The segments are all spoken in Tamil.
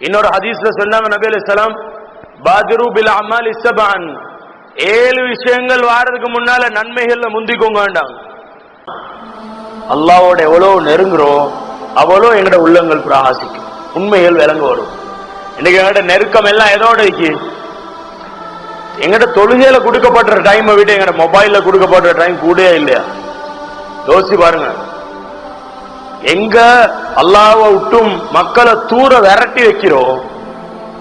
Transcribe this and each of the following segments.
இன்னொரு ஹதீஸ்ல சொன்னாங்க நபி அலிஸ்லாம் பாதிரு பில் அமால் இஸ்ஸபான் ஏழு விஷயங்கள் வாரதுக்கு முன்னால நன்மைகள்ல முந்திக்கோங்க வேண்டாம் அல்லாவோட எவ்வளவு நெருங்குறோம் அவ்வளோ எங்கட உள்ளங்கள் பிரகாசிக்கும். உண்மைகள் விளங்க வரும். இன்னைக்கு எங்கட நெருக்கம் எல்லாம் எதோட இருக்கு. எங்கட தொழுகையில கொடுக்கப்படுற டைமை விட எங்கட மொபைல்ல கொடுக்கப்படுற டைம் கூடயே இல்லையா? யோசிச்சு பாருங்க. எங்க அல்லாவை விட்டும் மக்களை தூர விரட்டி வைக்கிறோம்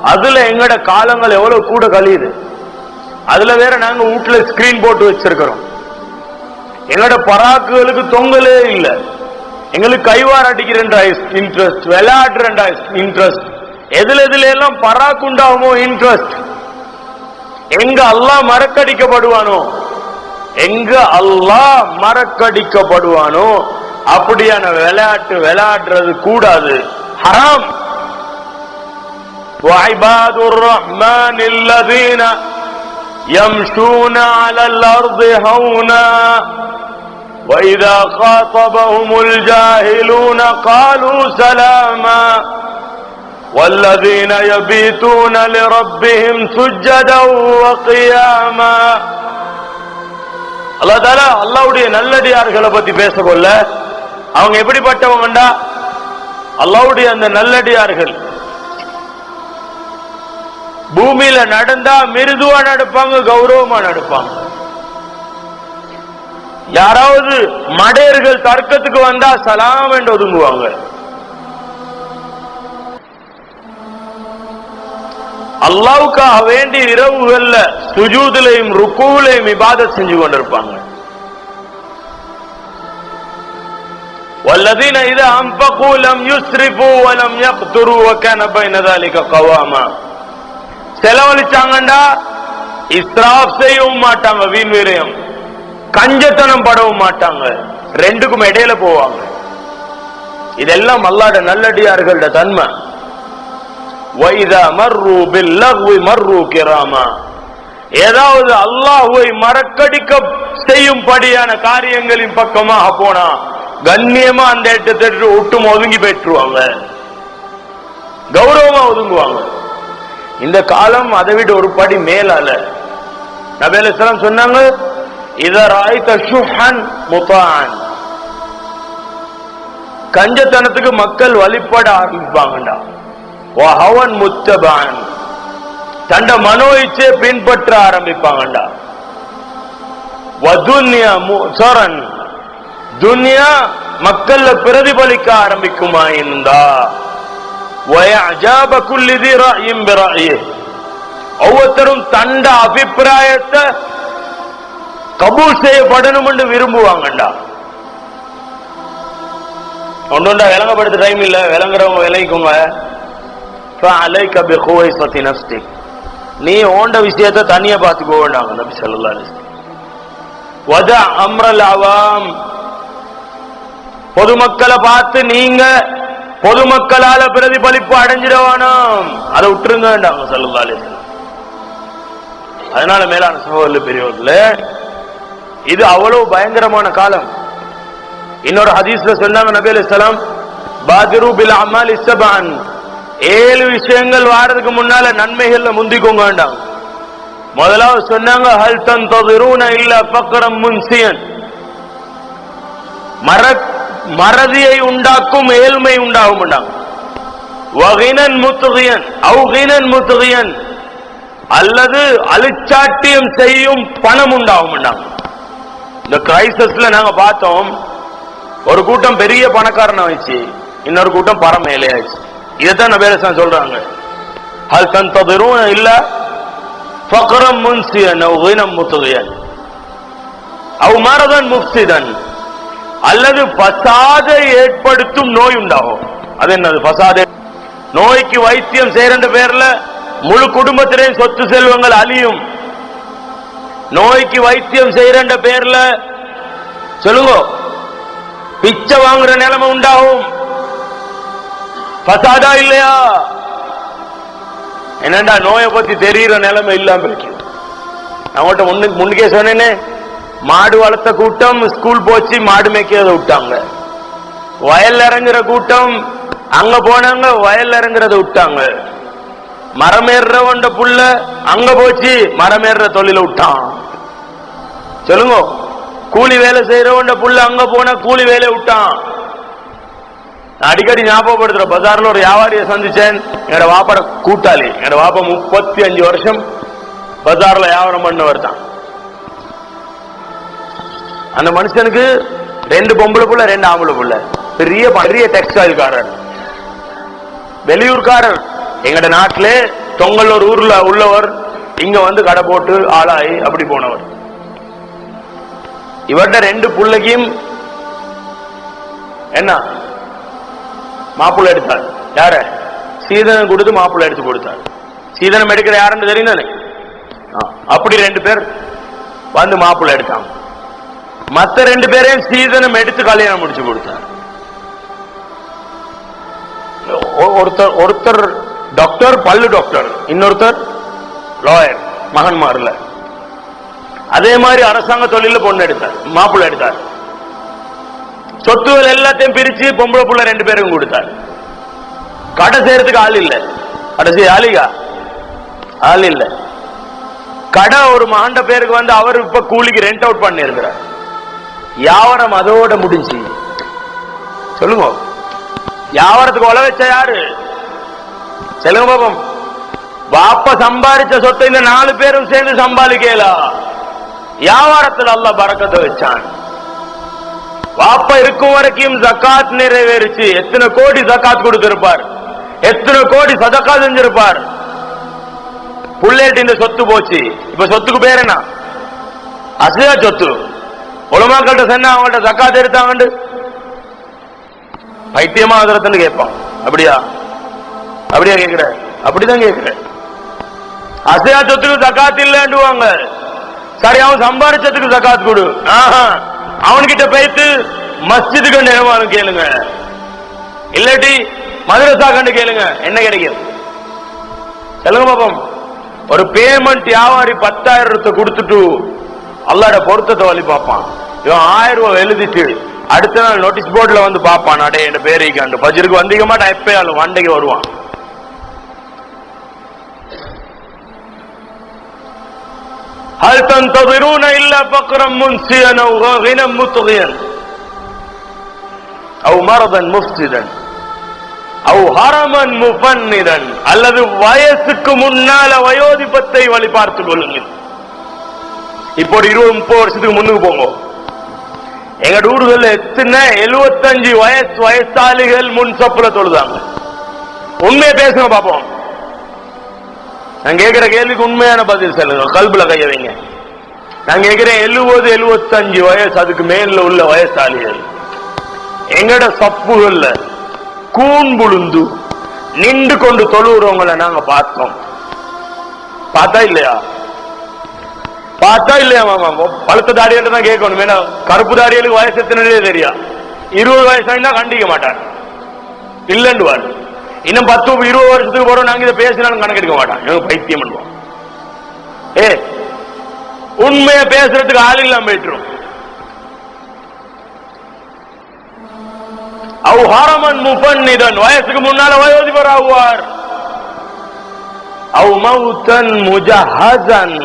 அதுல எங்கட காலங்கள் எவ்வளவு கூட கழியுது. அதுல வேற நாங்க வீட்டுல ஸ்கிரீன் போட்டு வச்சிருக்கிறோம். எங்களோட பராக்குகளுக்கு தொங்கலே இல்லை. எங்களுக்கு கைவார் அடிக்கிற இன்ட்ரெஸ்ட் விளையாடுற இன்ட்ரெஸ்ட் எதுல எதுல எல்லாம் பராக்கு உண்டாகுமோ இன்ட்ரெஸ்ட் எங்க அல்லாஹ் மறக்கடிக்கப்படுவானோ? எங்க அல்லாஹ் மறக்கடிக்கப்படுவானோ? அப்படியான விளையாட்டு விளையாடுறது கூடாது ஹராம் وعباد الرحمن الذين يمشون على الأرض هونا وإذا خاطبهم الجاهلون قالوا سلاما والذين يبيتون لربهم سجدا وقياما அல்லா தாலா அல்லாவுடைய நல்லடியார்களை பத்தி பேச கொள்ள அவங்க எப்படிப்பட்டவங்கண்டா அல்லாவுடைய அந்த நல்லடியார்கள். பூமியில நடந்தா மிருதுவா நடப்பாங்க கௌரவமா நடப்பாங்க. யாராவது மடையர்கள் தர்க்கத்துக்கு வந்தா சலாம் என்று ஒதுங்குவாங்க. அல்லாவுக்காக வேண்டி இரவுகள்ல சுஜூதிலையும் ருக்குவிலையும் இபாதத் செஞ்சு கொண்டிருப்பாங்க. والذين إذا أنفقوا لم يسرفوا ولم يقتروا وكان بين ذلك قواما செலவழிச்சாங்கண்டா இஸ்ராப் செய்யவும் மாட்டாங்க வீண் வீரியம் கஞ்சத்தனம் படவும் மாட்டாங்க ரெண்டுக்கும் இடையில போவாங்க இதெல்லாம் அல்லாட நல்லடியார்களோட தன்மை வைதா மர்ரு பில்லஹ்வி மர்ரு கிராமா ஏதாவது அல்லாஹ்வை மறக்கடிக்க செய்யும்படியான காரியங்களின் பக்கமாக போனா கண்ணியமா அந்த இடத்தை ஒட்டும் ஒதுங்கி பெற்றுவாங்க கௌரவமா ஒதுங்குவாங்க. இந்த காலம் அதை விட ஒரு படி மேலால. நபேலாம் சொன்னாங்க இதர் ஆய்த்த கஞ்சத்தனத்துக்கு மக்கள் வழிபட ஆரம்பிப்பாங்கடா. வஹவன் முத்தபான். தண்ட மனோ இச்சையை பின்பற்ற ஆரம்பிப்பாங்கடா. வதுன்யா சோரன் துன்யா மக்கள்ல பிரதிபலிக்க ஆரம்பிக்குமா இருந்தா ஒவ்வொருத்தரும் தண்ட அபிப்பிராயத்தை கபூல் செய்யப்படணும் என்று விரும்புவாங்கண்டா. ஒன்றுண்டா விளங்கப்படுத்த டைம் இல்ல விளங்குறவங்க விளைக்குங்க நீ ஓண்ட விஷயத்த தனியா பார்த்து போவேண்டாங்க நபி சொல்லலாம் அம்ரல் அவாம். பொதுமக்களை பார்த்து நீங்க பொதுமக்களால பிரதிபலிப்பு அடைஞ்சிடவானோம். அதை விட்டுருங்க வேண்டாங்க அதனால மேலான சகோதரர் பெரியவர்கள் இது அவ்வளவு பயங்கரமான காலம். இன்னொரு ஹதீஸ்ல சொன்னாங்க நபி அலிஸ்லாம் பாதிரு பில் அமால் ஏழு விஷயங்கள் வாரதுக்கு முன்னால நன்மைகள்ல முந்திக்கோங்க வேண்டாம் முதலாவது சொன்னாங்க ஹல் தந்ததிரூன இல்ல பக்கரம் முன்சியன். மர மறதியை உண்டாக்கும் ஏழ்மை உண்டாகும் வேண்டாம் முத்துகியன் அவுகினன் முத்துகியன். அல்லது அழிச்சாட்டியம் செய்யும் பணம் உண்டாகும் இந்த கிரைசஸ்ல நாங்க பார்த்தோம் ஒரு கூட்டம் பெரிய பணக்காரன் ஆயிடுச்சு இன்னொரு கூட்டம் பரம் ஏழையாச்சு இதைத்தான் நபேரசன் சொல்றாங்க. ஹல் தந்ததிரூன இல்ல ஃபக்ரம் முன்சியன் அவ் முத்துகையன். முத்துகியன் அவ் மரதன் முஃப்சிதன் அல்லது பசாதை ஏற்படுத்தும் நோய் உண்டாகும். அது என்னது? பசாதை நோய்க்கு வைத்தியம் செய்யற பேர்ல முழு குடும்பத்திலேயும் சொத்து செல்வங்கள் அழியும். நோய்க்கு வைத்தியம் செய்யற பேர்ல சொல்லுங்க. பிச்சை வாங்குற நிலைமை உண்டாகும். பசாதா இல்லையா? என்னண்டா நோயை பத்தி தெரியுற நிலைமை இல்லாம இருக்கு. அவங்கள்ட்ட முன்னுக்கு முன்னுக்கே சொன்னேனே. மாடு வளர்த்த கூட்டம் ஸ்கூல் போச்சு மாடு மேய்க்கிறத விட்டாங்க. வயல்ல இறங்குற கூட்டம் அங்க போனாங்க வயல் இறங்குறத விட்டாங்க. மரமேறவண்ட புள்ள அங்க போச்சு மரமேற தொழில விட்டான். சொல்லுங்க கூலி வேலை செய்யறவண்ட புள்ள அங்க போன கூலி வேலை விட்டான். அடிக்கடி ஞாபகப்படுத்துற பஜார்ல ஒரு வியாபாரியை சந்திச்சேன். என்னோட வாப்பட கூட்டாளி. என்னோட வாப்பா முப்பத்தி அஞ்சு வருஷம் பஜார்ல வியாபாரம் பண்ணவர் தான் அந்த மனுஷனுக்கு ரெண்டு பொம்பளை புள்ள ரெண்டு ஆம்பளை புள்ள. பெரிய பெரிய டெக்ஸ்டைல் காரர் வெளியூர்காரர். எங்கட நாட்டிலே தொங்கல்லூர் ஊர்ல உள்ளவர் இங்க வந்து கடை போட்டு ஆளாயி அப்படி போனவர். இவர்கிட்ட ரெண்டு பிள்ளைக்கும் என்ன? மாப்பிள்ளை எடுத்தார். யார? சீதனம் கொடுத்து மாப்பிள்ளை எடுத்து கொடுத்தார். சீதனம் எடுக்கிற யாருன்னு தெரியும் தானே அப்படி ரெண்டு பேர் வந்து மாப்பிள்ளை எடுத்தாங்க. மத்த ரெண்டு பேரையும் சீதனம் எடுத்து கல்யாணம் முடிச்சு கொடுத்தார். ஒருத்தர் ஒருத்தர் டாக்டர் பல்லு டாக்டர் இன்னொருத்தர் லாயர் மகன்மார்ல அதே மாதிரி அரசாங்க தொழில பொண்ணு எடுத்தார் மாப்பிள்ளை எடுத்தார். சொத்துகள் எல்லாத்தையும் பிரிச்சு பொம்பளை புள்ள ரெண்டு பேருக்கும் கொடுத்தார். கடை செய்யறதுக்கு ஆள் இல்ல. கடைசி ஆளிகா? ஆள் இல்ல. கடை ஒரு மகண்ட பேருக்கு வந்து அவர் இப்ப கூலிக்கு ரெண்ட் அவுட் பண்ணி இருக்கிறார் யாவரம் அதோட முடிஞ்சு. சொல்லுங்க. யாவரத்துக்கு உழ வச்ச யாரு? சொல்லுங்க பாப்போம். பாப்ப சம்பாதிச்ச சொத்தை இந்த நாலு பேரும் சேர்ந்து சம்பாதிக்கலாம் வியாபாரத்தில் அல்ல பறக்கத்தை வச்சான். வாப்ப இருக்கும் வரைக்கும் ஜக்காத் நிறைவேறிச்சு. எத்தனை கோடி ஜக்காத் கொடுத்திருப்பார்? எத்தனை கோடி சதக்கா செஞ்சிருப்பார்? புள்ளேட்டு இந்த சொத்து போச்சு. இப்ப சொத்துக்கு பேர் என்ன? அசுதா சொத்து. உலமாக்கள்கிட்ட சொன்னா அவங்கள்ட்ட ஜக்காத் எடுத்தாங்கண்டு. பைத்தியமா அதிரத்துன்னு கேட்பான். அப்படியா? அப்படியா கேட்கிற? அப்படிதான் கேட்கிற. அசையா சொத்துக்கு சக்காத்து இல்லைன்டுவாங்க சரி அவன் சம்பாரிச்சதுக்கு சக்காத்து கொடு. அவன்கிட்ட பேத்து மஸ்ஜிதுக்கு நிர்வாகம் கேளுங்க. இல்லாட்டி மதுரசா கண்டு கேளுங்க. என்ன கிடைக்கும்? சொல்லுங்க பாப்போம். ஒரு பேமெண்ட் வியாபாரி பத்தாயிரத்தை கொடுத்துட்டு அல்லாட பொருத்தத்தை வழி பார்ப்பான் இவன் ஆயிரம் ரூபாய் எழுதிட்டு அடுத்த நாள் நோட்டீஸ் போர்டுல வந்து பார்ப்பான் அடே என் பேரைக்காண்டு பஜருக்கு வந்திக்க மாட்டான் எப்பயாலும் வண்டைக்கு வருவான் هل تنتظرون إلا فقرا منسيا أو غنى مطغيا أو مرضا مفسدا أو هرما مفندا அல்லது வயசுக்கு முன்னால வயோதிபத்தை வழி பார்த்துக் கொள்ளுங்கள் இப்போ ஒரு இருபது முப்பது வருஷத்துக்கு முன்னுக்கு போங்க. எங்க ஊர்கள்ல எத்தனை எழுபத்தஞ்சு வயசு வயசாளிகள் முன் சப்புல தொழுதாங்க. உண்மையை பேசுங்க பாப்போம். நான் கேட்கிற கேள்விக்கு உண்மையான பதில் சொல்லுங்க. கல்புல கைய வைங்க. நான் கேட்கிறேன் எழுபது எழுபத்தஞ்சு வயசு அதுக்கு மேல உள்ள வயசாளிகள். எங்கட சப்புகள்ல கூன் புழுந்து நின்று கொண்டு தொழுகிறவங்களை நாங்க பார்த்தோம். பார்த்தா இல்லையா? பார்த்தா இல்லையா மாமா? பழுத்த தாடியிட்ட தான் கேட்கணும். ஏன்னா கருப்பு தாடியலுக்கு வயசு எத்தனை தெரியா இருபது வயசாயினா கண்டிக்க மாட்டான். இல்லைன்னுவார் இன்னும் பத்து இருபது வருஷத்துக்கு போறோம் நாங்க இதை பேசினாலும் கணக்கெடுக்க மாட்டான். எனக்கு பைத்தியம் பண்ணுவோம் ஏ உண்மையை பேசுறதுக்கு ஆள் இல்லாம போயிட்டுரும். அவ் முஃபன்னிதன் வயசுக்கு முன்னால வயோதிபர் ஆகுவார். அவு மவுத்தன் முஜஹசன்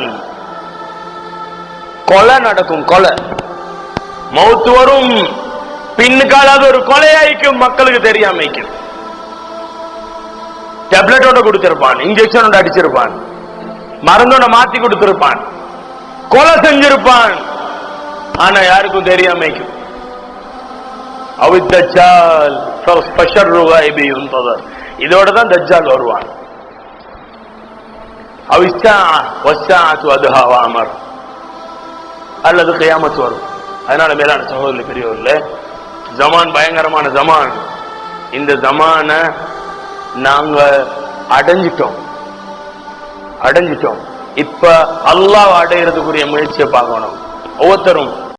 கொலை நடக்கும் கொலை. மௌத்து வரும். பின்னுக்கால அது ஒரு கொலையாய்க்கும் மக்களுக்கு தெரியாம டெப்லெட்டோட கொடுத்திருப்பான் இன்ஜெக்ஷனோட அடிச்சிருப்பான். மருந்தோட மாத்தி கொடுத்திருப்பான். கொலை செஞ்சிருப்பான். ஆனா யாருக்கும் தெரியாம அவித்தச்சால் ஸ்பெஷல் ரூபாய் இதோட தான் தஜ்ஜால் வருவான். அவிஸ்தா அது அதுஹாவா அமர். அல்லது கையாமத்து வரும். அதனால மேலான சகோதரி பெரியவர்களே ஜமான் பயங்கரமான ஜமான். இந்த ஜமான நாங்க அடைஞ்சிட்டோம். அடைஞ்சிட்டோம். இப்ப அல்லாஹ் அடையிறதுக்குரிய முயற்சியை பார்க்கணும். ஒவ்வொருத்தரும்